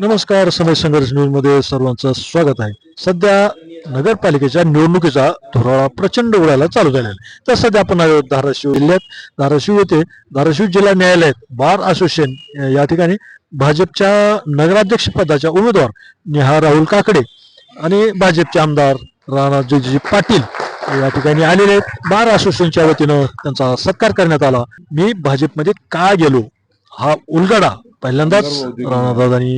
नमस्कार समय संघर्ष न्यूजमध्ये सर्वांचं स्वागत आहे. सध्या नगरपालिकेच्या निवडणुकीचा धुराळा प्रचंड उडायला चालू झालेला आहे. तर सध्या आपण आहोत धाराशिव जिल्ह्यात. धाराशिव येथे धाराशिव जिल्हा न्यायालयात बार असोसिएशन या ठिकाणी भाजपच्या नगराध्यक्ष पदाच्या उमेदवार नेहा राहुल काकडे आणि भाजपचे आमदार राणा जोजी पाटील या ठिकाणी आलेले आहेत. बार असोसिएशनच्या वतीनं त्यांचा सत्कार करण्यात आला. मी भाजपमध्ये का गेलो? हा उलगडा पहिल्यांदाच राणादादांनी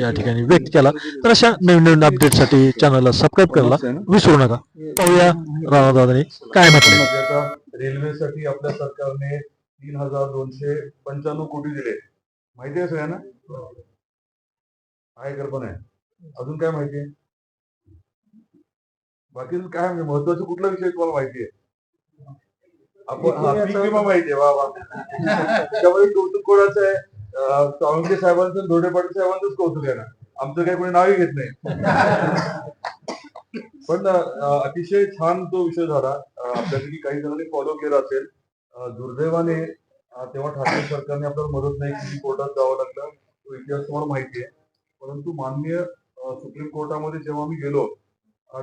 या ठिकाणी व्यक्त केला. तर अशा नवीन नवीन अपडेटसाठी चॅनलला सबस्क्राईब करायला विसरू नका. पाहूया राणादादांनी काय म्हटलं. रेल्वेसाठी आपल्या सरकारने तीन हजार दोनशे पंच्याण्णव कोटी दिले. माहिती आहे सगळ्यांना? आहे कल्पना आहे? अजून काय माहिती आहे? बाकी काय म्हणजे महत्त्वाचा कुठला विषय तुम्हाला माहिती आहे? आपण हा, पीक विमा माहिती आहे. वा त्याच्यामध्ये कौतुक कोणाचं आहे? सावंगे साहेबांचं धोडे पाटील साहेबांचंच कौतुक आहे ना. आमचं काही कोणी नावही घेत नाही. पण अतिशय छान तो विषय झाला. आपल्यापैकी काही जणांनी फॉलो केला असेल. दुर्दैवाने तेव्हा ठाकरे सरकारने आपल्याला मदत नाही केली कोर्टात जावं लागलं. तो इतिहास तुम्हाला माहिती आहे. परंतु माननीय सुप्रीम कोर्टामध्ये जेव्हा मी गेलो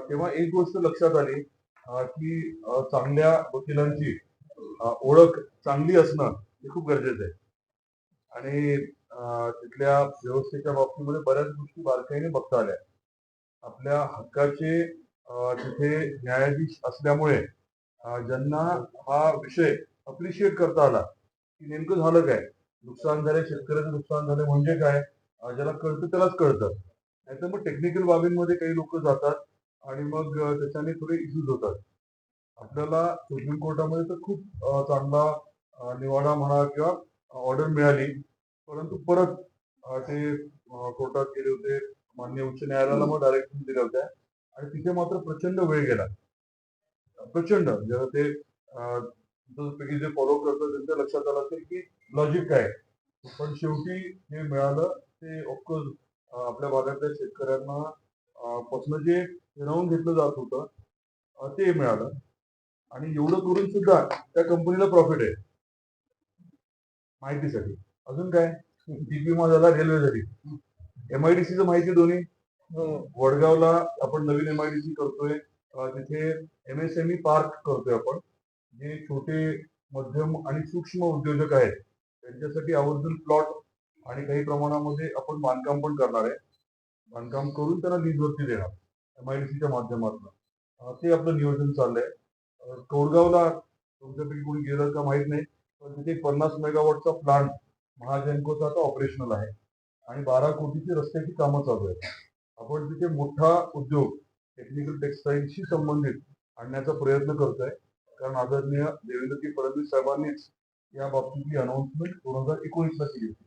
तेव्हा एक गोष्ट लक्षात आली की चांगल्या वकिलांची ओळख चांगली असणं हे खूप गरजेचं आहे. आणि तिथल्या व्यवस्थेच्या बाबतीमध्ये बऱ्याच गोष्टी बारकाईने बघता आल्या. आपल्या हक्काचे तिथे न्यायाधीश असल्यामुळे ज्यांना हा विषय अप्रिशिएट करता आला की नेमकं झालं काय? नुकसान झाले शेतकऱ्याचं नुकसान झालं म्हणजे काय? ज्याला कळतं त्यालाच कळतं. नाहीतर मग टेक्निकल बाबींमध्ये काही लोक जातात आणि मग त्याच्याने थोडे इश्यूज होतात. आपल्याला सुप्रीम कोर्टामध्ये तर खूप चांगला निवाडा म्हणा किंवा ऑर्डर मिळाली. परंतु परत ते कोर्टात गेले होते. मान्य उच्च न्यायालयाला मग डायरेक्शन दिल्या होत्या. आणि तिथे मात्र प्रचंड वेळ गेला. प्रचंड. जेव्हा ते पैकी जे फॉलो करतात त्यांच्या लक्षात आलं असेल की लॉजिक काय पण शेवटी जे मिळालं ते ऑफकोर्स आपल्या भागातल्या शेतकऱ्यांना पासून जे हिरावून घेतलं जात होतं ते मिळालं. आणि एवढं करून सुद्धा त्या कंपनीला प्रॉफिट आहे. माहितीसाठी. अजून काय? पीक विमा झाला रेल्वेसाठी एमआयडीसीचं माहिती दोन्ही? वडगावला आपण नवीन एमआयडीसी करतोय. तिथे एमएसएमई पार्क करतोय आपण. जे छोटे मध्यम आणि सूक्ष्म उद्योजक आहेत. त्यांच्यासाठी आवर्जून प्लॉट आणि काही प्रमाणामध्ये आपण बांधकाम पण करणार आहे. बांधकाम करून त्यांना लीजवरती देणार. एमआयडीसीच्या माध्यमातून. ते आपलं नियोजन चाललंय. कोरगावला तुमच्यापैकी कोणी गेलं का माहीत नाही. पण तिथे पन्नास मेगावॉटचा प्लांट महाजनकोचा आता ऑपरेशनल आहे. आणि बारा कोटीची रस्त्याची कामं चालू आहेत. आपण तिथे मोठा उद्योग टेक्निकल टेक्सटाईलशी संबंधित आणण्याचा प्रयत्न करतोय. कारण आदरणीय देवेंद्रजी फडणवीस साहेबांनीच या बाबतीतली अनाउन्समेंट दोन हजार एकोणीसला केली होती.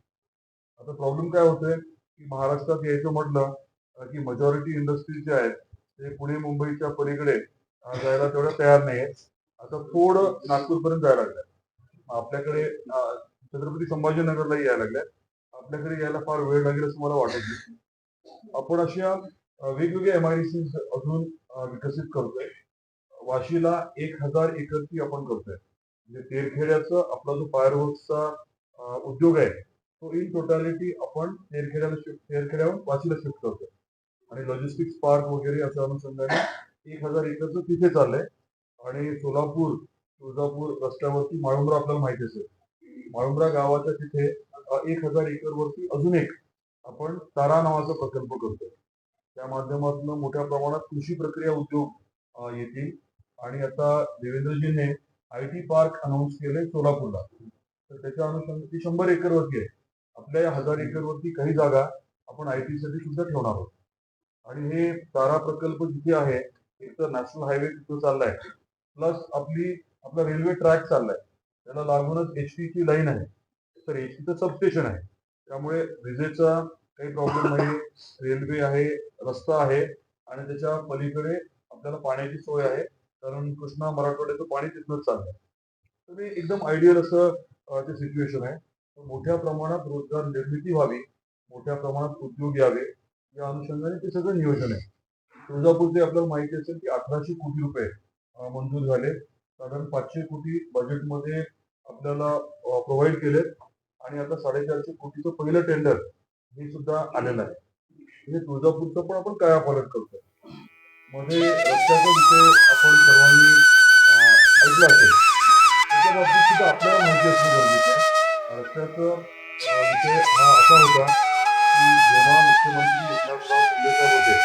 आता प्रॉब्लेम काय होतोय? की महाराष्ट्रात यायचं म्हटलं की मेजॉरिटी इंडस्ट्रीज जे आहेत ते पुणे मुंबईच्या पलीकडे जायला तेवढ्या तयार नाही आहेत आता थोडं नागपूरपर्यंत जायला लागलं आपल्याकडे छत्रपती संभाजीनगरला यायला लागल्या आपल्याकडे यायला फार वेळ लागेल असं मला वाटत नाही. आपण अशा अं, वेगवेगळ्या एमआयडीसी अजून विकसित करतोय. वाशीला एक हजार एकरची आपण करतोय. म्हणजे तेरखेड्याचा आपला जो फायरवर्कचा उद्योग आहे तो इन टोटॅलिटी आपण तेरखेड्याला शिफ्ट तेरखेड्याहून वाशीला शिफ्ट करतोय. आणि लॉजिस्टिक्स पार्क वगैरे असं अनुषंगाने एक हजार एकरचं तिथे चाललंय. आणि सोलापूर तुळजापूर रस्त्यावरती माळुंबरा आपल्याला माहिती असेल. माळुंबरा गावाच्या तिथे एक हजार एकर वरती अजून एक आपण तारा नावाचा प्रकल्प करतोय त्या माध्यमातून मोठ्या प्रमाणात कृषी प्रक्रिया उद्योग येतील. आणि आता देवेंद्रजीने आय टी पार्क अनाऊन्स केले सोलापूरला. तर त्याच्या अनुषंगाने ती शंभर एकर वरती आहे. आपल्या या हजार एकरवरती काही जागा आपण आय टीसाठी सुद्धा ठेवणार आहोत. आणि हे तारा प्रकल्प जिथे आहे एक तर नॅशनल हायवे तिथं चाललाय. प्लस आपली आपला रेल्वे ट्रॅक चाललाय. त्याला लागूनच एच ची लाईन आहे. तर एच टीचं सबस्टेशन आहे. त्यामुळे विजेचा काही प्रॉब्लेम नाही. रेल्वे आहे रस्ता आहे आणि त्याच्या पलीकडे आपल्याला पाण्याची सोय आहे. कारण कृष्णा मराठवाड्याचं पाणी तिथनंच चाललंय. तर हे एकदम आयडियल असं ते सिच्युएशन आहे. तर मोठ्या प्रमाणात रोजगार निर्मिती व्हावी मोठ्या प्रमाणात उद्योग यावे या अनुषंगाने ते सगळं नियोजन आहे. तुळजापूरचे आपल्याला माहिती असेल की अठराशे कोटी रुपये मंजूर झाले. साधारण पाचशे कोटी बजेटमध्ये आपल्याला प्रोव्हाइड केले आणि आता साडेचारशे कोटीचं पहिलं टेंडर हे सुद्धा आलेलं आहे. हे तुळजापूरचं पण आपण कायापालट करतो मध्ये रस्त्याचा विषय आपण सर्वांनी अं, ऐकला असेल त्याच्या बाबतीत सुद्धा आपल्याला माहिती असणं गरजेचं आहे. रस्त्याचा विषय हा असा होता की जेव्हा मुख्यमंत्री एकनाथराव शिंदे साहेब होते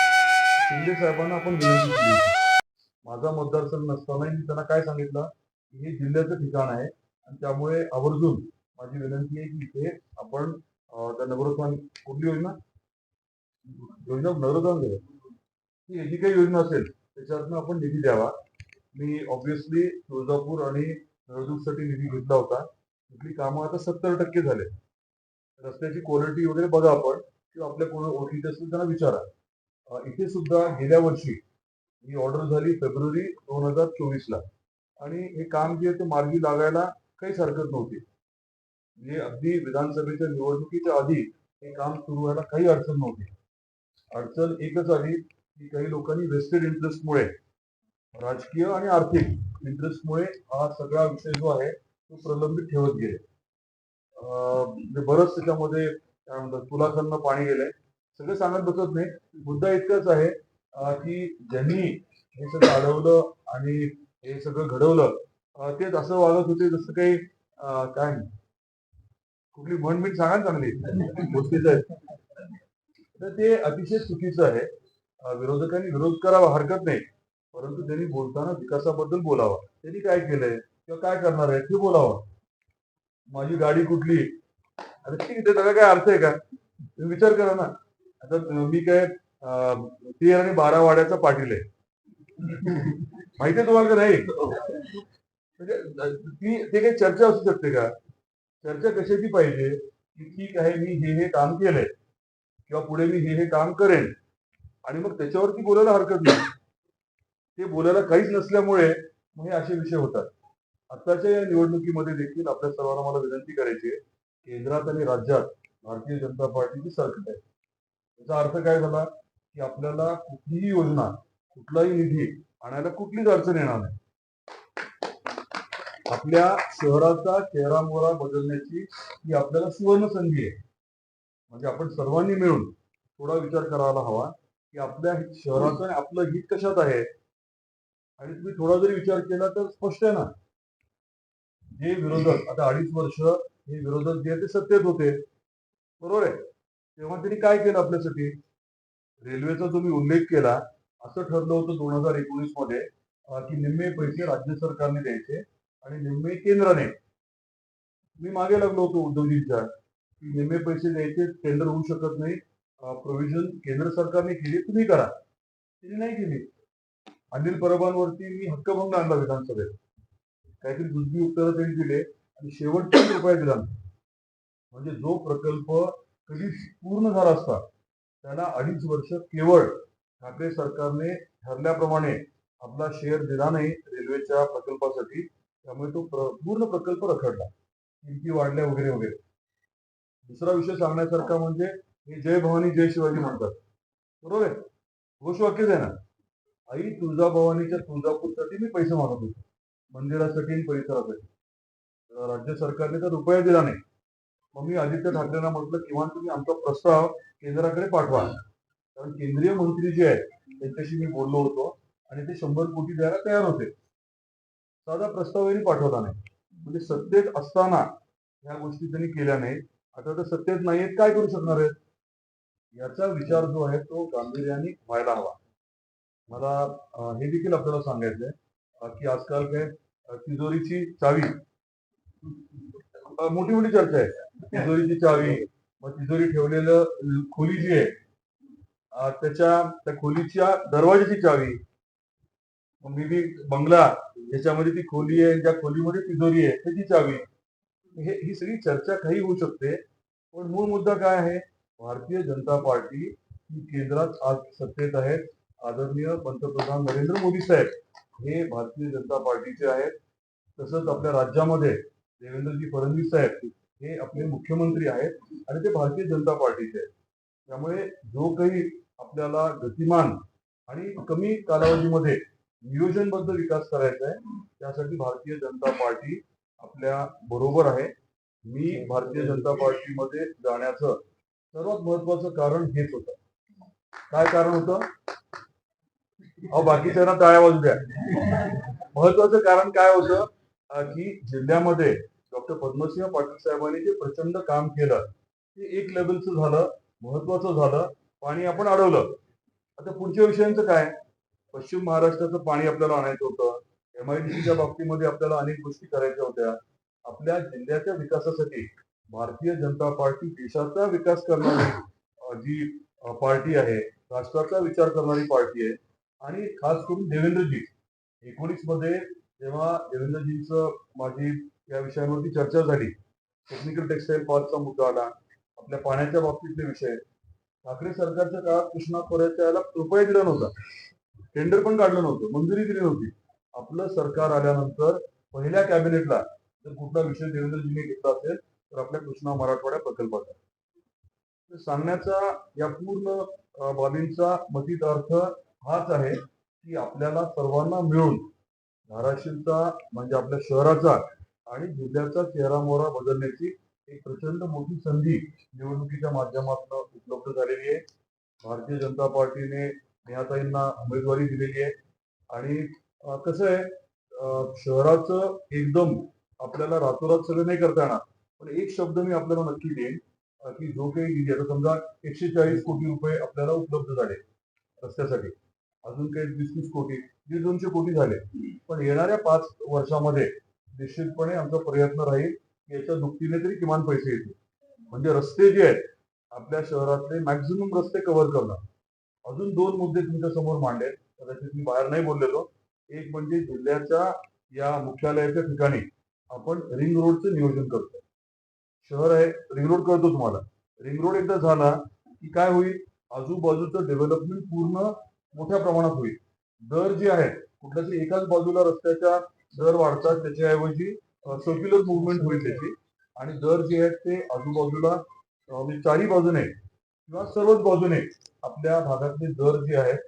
शिंदे साहेबांना आपण विनंती केली होती. माझा मतदारसंघ नसतानाही मी त्यांना काय सांगितलं? की हे जिल्ह्याचं ठिकाण आहे आणि त्यामुळे आवर्जून माझी विनंती आहे की इथे आपण त्या नगरोत्थान कुठली योजना? योजना नगरोत्थान दिलं ही जी काही योजना असेल त्याच्यातनं आपण निधी द्यावा. मी ऑब्विसली तुळजापूर आणि नळदुर्गसाठी निधी घेतला होता. तिथली कामं आता सत्तर टक्के झाले. रस्त्याची क्वालिटी वगैरे बघा आपण. किंवा आपल्या कोण ओळखीचे असतील त्यांना विचारा. इथे सुद्धा गेल्या वर्षी ही ऑर्डर झाली फेब्रुवारी दोन हजार चोवीस ला आणि हे काम जे ते मार्गी लागायला काहीच हरकत नव्हती. म्हणजे अगदी विधानसभेच्या निवडणुकीच्या आधी हे काम सुरू व्हायला काही अडचण नव्हती. अडचण एकच आली की काही लोकांनी वेस्टेड इंटरेस्टमुळे राजकीय आणि आर्थिक इंटरेस्टमुळे हा सगळा विषय जो आहे तो प्रलंबित ठेवत गेले. म्हणजे बरंच त्याच्यामध्ये काय म्हणतात तुलाखांना पाणी गेलंय. सगळं सांगत बसत नाही. मुद्दा इतकाच आहे की ज्यांनी हे सगळं अडवलं आणि हे सगळं घडवलं ते तेच असं वागत होते जसं काही काय काय कुठली म्हण मी सांगा चांगली? गोष्टीच आहे. तर ते अतिशय चुकीचं आहे. विरोधकांनी विरोध करावा हरकत नाही. परंतु त्यांनी बोलताना विकासाबद्दल बोलावा. त्यांनी काय केलंय? किंवा काय करणार आहे? ते बोलावं. माझी गाडी कुठली? अरे ठीक आहे त्याचा काय अर्थ आहे का? तुम्ही विचार करा ना. आता मी काय तेर आणि बारा वाड्याचा पाटील आहे. माहिती आहे तुम्हाला का नाही? म्हणजे ती ते काही चर्चा असू शकते का? चर्चा कशाची पाहिजे? की ठीक आहे मी हे हे काम केलंय. किंवा पुढे मी हे हे काम करेन. आणि मग त्याच्यावरती बोलायला हरकत नाही. ते बोलायला काहीच नसल्यामुळे मग हे असे विषय होतात. आताच्या या निवडणुकीमध्ये देखील आपल्या सर्वांना मला विनंती करायची आहे केंद्रात आणि राज्यात भारतीय जनता पार्टीची सरकार आहे. त्याचा अर्थ काय झाला? की आपल्याला कुठलीही योजना कुठलाही निधी आणायला कुठलीच अडचण येणार नाही. आपल्या शहराचा चेहरामोहरा बदलण्याची ही आपल्याला सुवर्ण संधी आहे. म्हणजे आपण सर्वांनी मिळून थोडा विचार करायला हवा की आपल्या शहराचं आणि आपलं हित कशात आहे? आणि तुम्ही थोडा जरी विचार केला तर स्पष्ट आहे ना? जे विरोधक आता अडीच वर्ष हे विरोधक जे ते सत्तेत होते. बरोबर आहे? तेव्हा त्यांनी काय केलं आपल्यासाठी? रेल्वेचा तुम्ही उल्लेख केला असं ठरलं होतं दोन हजार एकोणीसमध्ये की निम्मे पैसे राज्य सरकारने द्यायचे आणि निम्मे केंद्राने. मी मागे लागलो होतो उद्योगींच्या की निम्मे पैसे द्यायचे टेंडर होऊ शकत नाही प्रोव्हिजन केंद्र सरकारने केली तुम्ही करा. त्यांनी नाही केली. अनिल परबांवरती मी हक्कभंग आणला विधानसभेत. काहीतरी दुसरी उत्तरं त्यांनी दिले आणि शेवट तीन रुपये दिला. म्हणजे जो प्रकल्प कधी पूर्ण झाला असता त्याला अडीच वर्ष केवळ ठाकरे सरकारने ठरल्याप्रमाणे आपला शेअर दिला नाही रेल्वेच्या प्रकल्पासाठी त्यामुळे तो प्र- पूर्ण प्रकल्प रखडला. किमती वाढल्या वगैरे वगैरे. दुसरा विषय सांगण्यासारखा म्हणजे हे जय भवानी जय शिवाजी म्हणतात. बरोबर आहे? घोषवाक्यच आहे ना? आई तुळजाभवानीच्या तुळजापूरसाठी मी पैसे मागत होतो. मंदिरासाठी आणि परिसरासाठी. राज्य सरकारने तर रुपया दिला नाही. मग मी आदित्य ठाकरेंना म्हटलं किमान तुम्ही आमचा प्रस्ताव केंद्राकडे पाठवा. कारण केंद्रीय मंत्री जे आहेत त्यांच्याशी मी बोललो होतो आणि ते शंभर कोटी द्यायला तयार होते. साधा प्रस्तावही पाठवला नाही. म्हणजे सत्तेत असताना ह्या गोष्टी त्यांनी केल्या नाही आता तर सत्तेत नाहीयेत काय करू शकणार आहेत? याचा विचार जो आहे तो गांभीर्याने व्हायला हवा. मला हे देखील आपल्याला सांगायचंय. की आजकाल काय तिजोरीची चावी. मोठी मोठी चर्चा आहे. तिजोरीची चावी मग तिजोरी ठेवलेलं खोली जी आहे त्याच्या त्या खोलीच्या दरवाजाची चावी. मी ती बंगला ज्याच्यामध्ये ती खोली आहे ज्या खोलीमध्ये तिजोरी आहे त्याची चावी. हे ही सगळी चर्चा काही होऊ शकते पण मूळ मुद्दा काय आहे? भारतीय जनता पार्टी ही केंद्रात आज सत्तेत आहेत. आदरणीय पंतप्रधान नरेंद्र मोदी साहेब हे भारतीय जनता पार्टीचे आहेत. तसंच आपल्या राज्यामध्ये देवेंद्रजी फडणवीस साहेब हे आपले मुख्यमंत्री आहेत. आणि ते भारतीय जनता पार्टीचे आहेत. त्यामुळे जो काही आपल्याला गतिमान आणि कमी कालावधीमध्ये नियोजनबद्ध विकास करायचा आहे त्यासाठी भारतीय जनता पार्टी आपल्या बरोबर आहे. मी भारतीय जनता पार्टीमध्ये जाण्याचं सर्वात महत्वाचं कारण हेच होतं. काय कारण होतं? अहो बाकीच्यांना टाळ्या वाजू द्या. महत्वाचं कारण काय होतं? की जिल्ह्यामध्ये डॉक्टर पद्मसिंह पाटील साहेबांनी जे प्रचंड काम केलं ते एक लेवलचं झालं महत्वाचं झालं पाणी आपण अडवलं. आता पुढच्या विषयांचं काय? पश्चिम महाराष्ट्राचं पाणी आपल्याला आणायचं होतं. एमआयडीसीच्या बाबतीमध्ये आपल्याला अनेक गोष्टी करायच्या होत्या. आपल्या जिल्ह्याच्या विकासासाठी भारतीय जनता पार्टी देशाचा विकास करणारी जी पार्टी आहे राष्ट्राचा विचार करणारी पार्टी आहे. आणि खास करून देवेंद्रजी. एकोणीसमध्ये जेव्हा देवेंद्रजींचं माझी या विषयांवरती चर्चा झाली टेक्निकल टेक्सटाईल पार्कचा मुद्दा आला आपल्या पाण्याच्या बाबतीतले विषय ठाकरे सरकारच्या काळात कृष्णा खोऱ्याच्या याला रुपये दिला नव्हता. टेंडर पण काढलं नव्हतं. मंजुरी दिली नव्हती. आपलं सरकार आल्यानंतर पहिल्या कॅबिनेटला जर कुठला विषय देवेंद्रजींनी घेतला असेल तर आपल्या कृष्णा मराठवाड्या प्रकल्पाचा. सांगण्याचा या पूर्ण बाबींचा मतीत अर्थ हाच आहे की आपल्याला सर्वांना मिळून धाराशिवचा म्हणजे आपल्या शहराचा आणि जिल्ह्याचा चेहरा मोहरा बदलण्याची एक प्रचंड मोठी संधी निवडणुकीच्या माध्यमातून उपलब्ध झालेली आहे. भारतीय जनता पार्टीने नेहाताईंना उमेदवारी दिलेली आहे. आणि कसं आहे शहराचं एकदम आपल्याला रातोरात सगळं नाही करता येणार. पण एक शब्द मी आपल्याला नक्की देईन की जो काही आता समजा एकशे चाळीस कोटी रुपये आपल्याला उपलब्ध झाले रस्त्यासाठी. अजून काही वीस तीस कोटी दीड दोनशे कोटी झाले. पण येणाऱ्या पाच वर्षामध्ये निश्चितपणे आमचा प्रयत्न राहील याच्या दुपटीने तरी किमान पैसे येतील. म्हणजे रस्ते जे आहेत आपल्या शहरातले मॅक्झिमम रस्ते कव्हर करणार. अजून दोन मुद्दे तुमच्यासमोर मांडले कदाचित मी बाहेर नाही बोललेलो. एक म्हणजे जिल्ह्याच्या या मुख्यालयाच्या ठिकाणी आपण रिंग रोडचं नियोजन करतो शहर आहे रिंग रोड करतो तुम्हाला. रिंग रोड एकदा झाला की काय होईल? आजूबाजूचं डेव्हलपमेंट पूर्ण मोठ्या प्रमाणात होईल. दर जे आहेत कुठल्या तरी एकाच बाजूला रस्त्याच्या दर वाढतात त्याच्याऐवजी सर्क्युलर मुवमेंट होईल त्याची. आणि दर जे आहेत ते आजूबाजूला म्हणजे चारी बाजूने किंवा सर्वच बाजूने आपल्या भागातले दर जे आहेत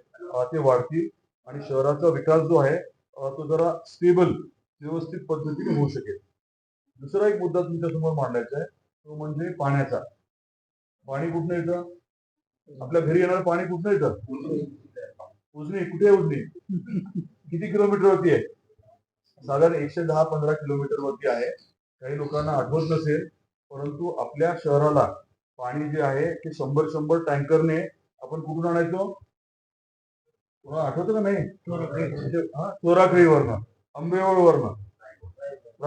ते वाढतील आणि शहराचा विकास जो आहे तो जरा स्टेबल व्यवस्थित पद्धतीने होऊ शकेल. दुसरा एक मुद्दा तुमच्यासमोर मांडायचा आहे तो म्हणजे पाण्याचा. पाणी कुठनं येतं? आपल्या घरी येणार पाणी कुठनं येतं? उजनी. कुठे उजनी? किती किलोमीटर वरती आहे? साधारण एकशे दहा पंधरा किलोमीटर वरती आहे. काही लोकांना आठवत नसेल परंतु आपल्या शहराला पाणी जे आहे ते शंभर शंभर टँकरने आपण कुठून आणायचो? तुम्हाला आठवत का नाही? म्हणजे, चोराखळीवरनं आंबेवळवरनं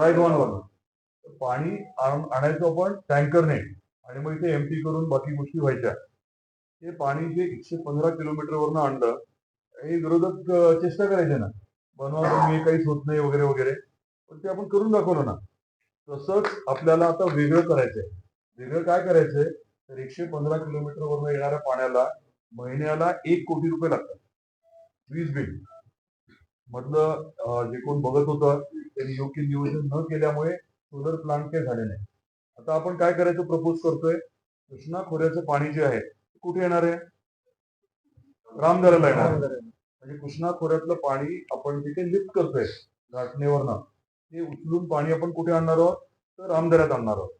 रायगवानवरनं पाणी आणायचो आपण टँकरने आणि मग इथे एमटी करून बाकी गोष्टी व्हायच्या. ते पाणी जे एकशे पंधरा किलोमीटरवरनं आणलं हे विरोधक चेष्टा करायचे ना. बनवा तुम्ही काहीच होत नाही वगैरे वगैरे. पण ते आपण करून दाखवलं ना. तसंच आपल्याला आता वेगळं करायचंय. वेगळं काय करायचंय? तर एकशे पंधरा किलोमीटर वरून येणाऱ्या पाण्याला महिन्याला एक कोटी रुपये लागतात. वीज बिल. मधलं जे कोण बघत होतं त्यांनी योग्य नियोजन न केल्यामुळे सोलर प्लांट काही झाले नाही. आता आपण काय करायचं प्रपोज करतोय? कृष्णा खोऱ्याचं पाणी जे आहे ते कुठे येणार आहे? रामदऱ्याला येणार म्हणजे कृष्णा खोऱ्यातलं पाणी आपण तिथे लिफ्ट करतोय घाटणेवरनं ते उचलून पाणी आपण कुठे आणणार आहोत? तर रामदऱ्यात आणणार आहोत.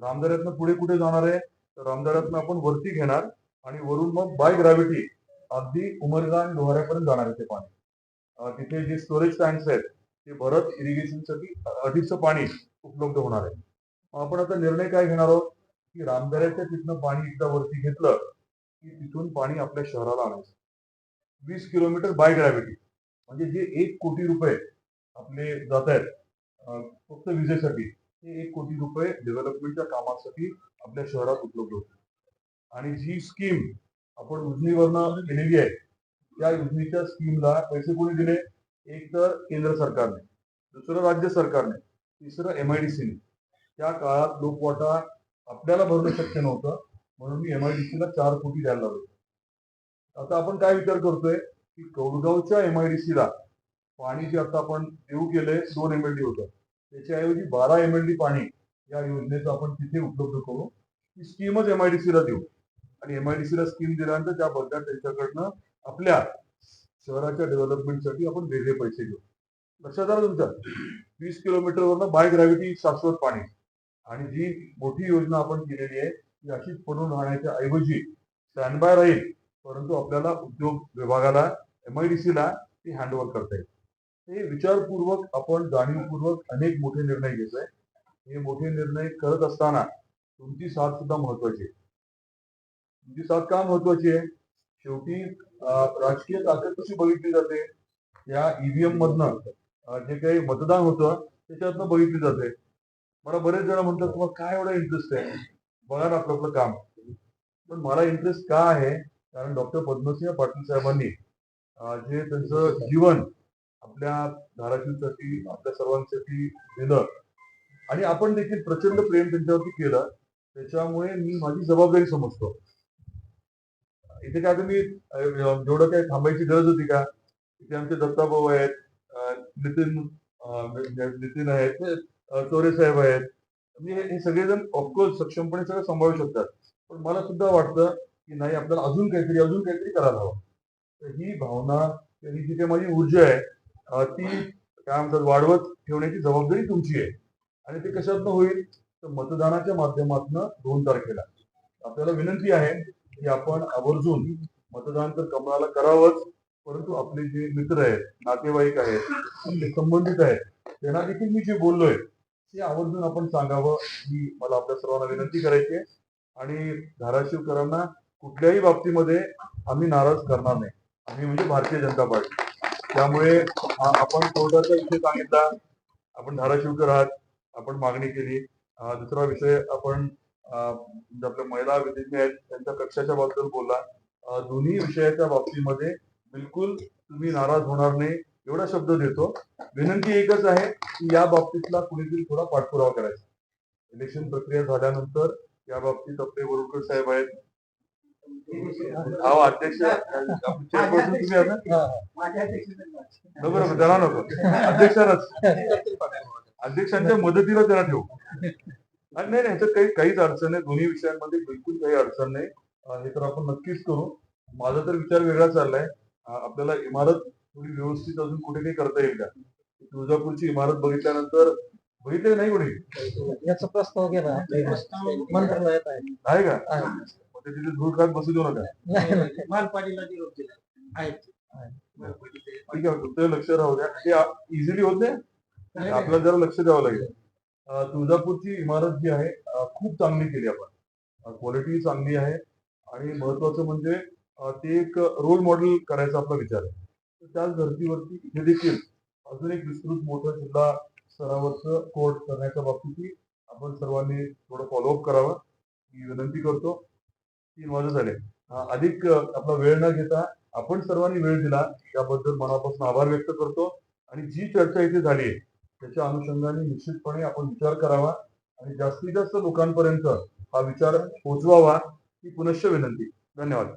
रामदऱ्यातनं पुढे कुठे जाणार आहे? तर रामदऱ्यातनं आपण वरती घेणार आणि वरून मग बाय ग्रॅव्हिटी अगदी उमरगा आणि लोहाऱ्यापर्यंत जाणार आहे ते पाणी. तिथे जे स्टोरेज टँक्स आहेत ते भरत इरिगेशनसाठी अधिकचं पाणी उपलब्ध होणार आहे. मग आपण आता निर्णय काय घेणार आहोत? की रामदऱ्याच्या तिथनं पाणी एकदा वरती घेतलं की तिथून पाणी आपल्या शहराला आणायचं. वीस किलोमीटर बाय ग्रॅव्हिटी म्हणजे जे एक कोटी रुपये आपले जात आहेत फक्त विजेसाठी ते एक कोटी रुपये डेव्हलपमेंटच्या कामासाठी आपल्या शहरात उपलब्ध होते. आणि जी स्कीम आपण उजनीवरनं केलेली आहे त्या योजनेच्या स्कीमला पैसे कोणी दिले? एक तर केंद्र सरकारने दुसरं राज्य सरकारने तिसरं सीने त्या काळात लोकवाटा आपल्याला भरणं शक्य नव्हतं म्हणून मी एम आय डी सीला चार कोटी द्यायला लागलो. आता आपण काय विचार करतोय की कौडगावच्या एमआयडीसीला पाणी जे आता आपण देऊ केलंय दोन एमएलडी होतं. त्याच्याऐवजी बारा एम एल डी पाणी या योजनेचं आपण तिथे उपलब्ध करू ती स्कीमच एमआयडीसीला देऊ. आणि एमआयडीसीला स्कीम दिल्यानंतर त्या बदल्यात त्यांच्याकडनं आपल्या शहराच्या डेव्हलपमेंटसाठी आपण वेगळे पैसे घेऊ. लक्षात आलं तुमच्या वीस किलोमीटरवरनं बाय ग्रॅव्हिटी शाश्वत पाणी. आणि जी मोठी योजना आपण केलेली आहे ती अशीच पडून राहण्याच्या ऐवजी स्टँड बाय राहील परंतु आपल्याला उद्योग विभागाला एमआयडीसी ला ती हँडओव्हर करता येईल. हे विचारपूर्वक आपण जाणीवपूर्वक अनेक मोठे निर्णय घेतोय. हे मोठे निर्णय करत असताना तुमची साथ सुद्धा महत्वाची आहे. तुमची साथ का महत्वाची आहे? शेवटी राजकीय ताकद कशी बघितली जाते? या ईव्हीएम मधनं जे काही मतदान होतं त्याच्यातनं बघितली जाते. मला बरेच जण म्हणतात तुम्हाला काय एवढा इंटरेस्ट आहे? बघा ना आपलं आपलं काम. पण मला इंटरेस्ट का आहे? कारण डॉक्टर पद्मसिंह पाटील साहेबांनी जे त्यांचं जीवन आपल्या धाराशिवसाठी आपल्या सर्वांसाठी दिलं आणि आपण देखील प्रचंड प्रेम त्यांच्यावरती केलं त्याच्यामुळे मी माझी जबाबदारी समजतो. इथे काय मी जेवढं काही थांबायची गरज होती का? इथे आमचे दत्ताभाऊ आहेत नितीन म्हणजे नितीन आहेत चोरे साहेब आहेत. म्हणजे हे- हे सगळेजण ऑफकोर्स सक्षमपणे सगळं सांभाळू शकतात. पण मला सुद्धा वाटतं की नाही आपल्याला अजून काहीतरी अजून काहीतरी करायला हवं. तर ही भावना ही जी काही माझी ऊर्जा आहे ती काय म्हणतात वाढवत ठेवण्याची जबाबदारी तुमची आहे. आणि ते कशातनं होईल? तर मतदानाच्या माध्यमातून दोन तारखेला. आपल्याला विनंती आहे की आपण आवर्जून मतदान तर कमळाला करावंच परंतु आपले जे मित्र आहेत नातेवाईक आहेत आपले संबंधित आहेत त्यांना देखील मी जे बोललोय ते आवर्जून आपण सांगावं ही मला आपल्या सर्वांना विनंती करायची आहे. आणि धाराशिवकरांना कुठल्याही बाबतीमध्ये आम्ही नाराज करणार नाही. आम्ही म्हणजे भारतीय जनता पार्टी. त्यामुळे आपण कोर्टाचा विषय सांगितला. आपण धाराशिवकर आहात. आपण मागणी केली. दुसरा विषय आपण आपल्या महिला विधिज्ञ आहेत त्यांच्या कक्षाच्या बाबतीत बोलला. दोन्ही विषयाच्या बाबतीमध्ये बिलकुल तुम्ही नाराज होणार नाही. एवढा शब्द देतो. विनंती एकच आहे की या बाबतीतला कुणीतरी थोडा पाठपुरावा करायचा. इलेक्शन प्रक्रिया झाल्यानंतर या बाबतीत आपले वरुडकर साहेब आहेत. अहो अध्यक्ष चेअरपर्सन तुम्ही त्याला नको. अध्यक्षालाच. अध्यक्षांच्या मदतीला त्याला ठेवू. आणि नाही नाही ह्याच्यात काही काहीच अडचण नाही. दोन्ही विषयांमध्ये बिलकुल काही अडचण नाही. हे तर आपण नक्कीच करू. माझा तर विचार वेगळा चाललाय. आपल्याला इमारत थोडी व्यवस्थित अजून कुठे काही करता येईल का? तुळजापूरची इमारत बघितल्यानंतर बघितले नाही कोणी? याचा प्रस्ताव आहे. आहे का? तिथे धूळ खात बसू देऊ नका. नाही, नाही. मालपाडीला निरोप दिला. आहेत. ठीक आहे. तुमचं लक्ष राहू द्या. ते इझिली होत नाही? आपल्याला जरा लक्ष द्यावं लागेल. तुळजापूरची इमारत जी आहे खूप चांगली केली आपण. क्वालिटी चांगली आहे. आणि महत्वाचं म्हणजे ते एक रोल मॉडेल करायचा आपला विचार आहे. तर त्याच धर्तीवरती इथे देखील अजून एक विस्तृत मोठं जिल्हा स्तरावरचं कोर्ट करण्याच्या बाबतीत आपण सर्वांनी थोडं फॉलोअप करावं. ही विनंती करतो. तीन वाजत झाले. अधिक आपला वेळ न घेता आपण सर्वांनी वेळ दिला त्याबद्दल मनापासून आभार व्यक्त करतो. आणि जी चर्चा इथे झाली आहे त्याच्या अनुषंगाने निश्चितपणे आपण विचार करावा आणि जास्तीत जास्त लोकांपर्यंत हा विचार पोचवावा ही पुनश्च विनंती. धन्यवाद.